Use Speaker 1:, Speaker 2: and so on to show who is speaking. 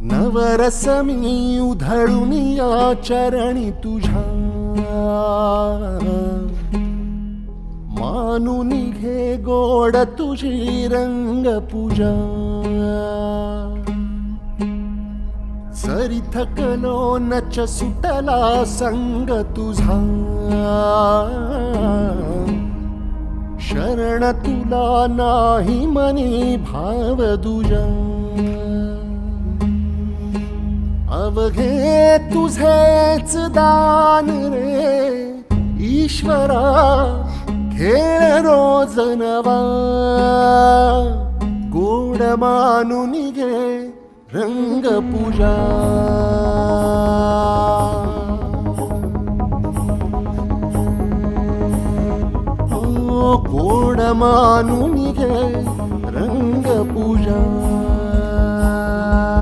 Speaker 1: नवरस मी उधळून या चरणी तुझ्या. मानून घे गोड तुझी रंग पूजा सरी थकलो नच सुटला संग तुझा. शरण तुला नाही मनी भाव दुजा तुझेच दान रे. ईश्वरा खेळ रोज नवा. गोड मानून घे रंग पूजा. गोड मानून घे रंग पूजा.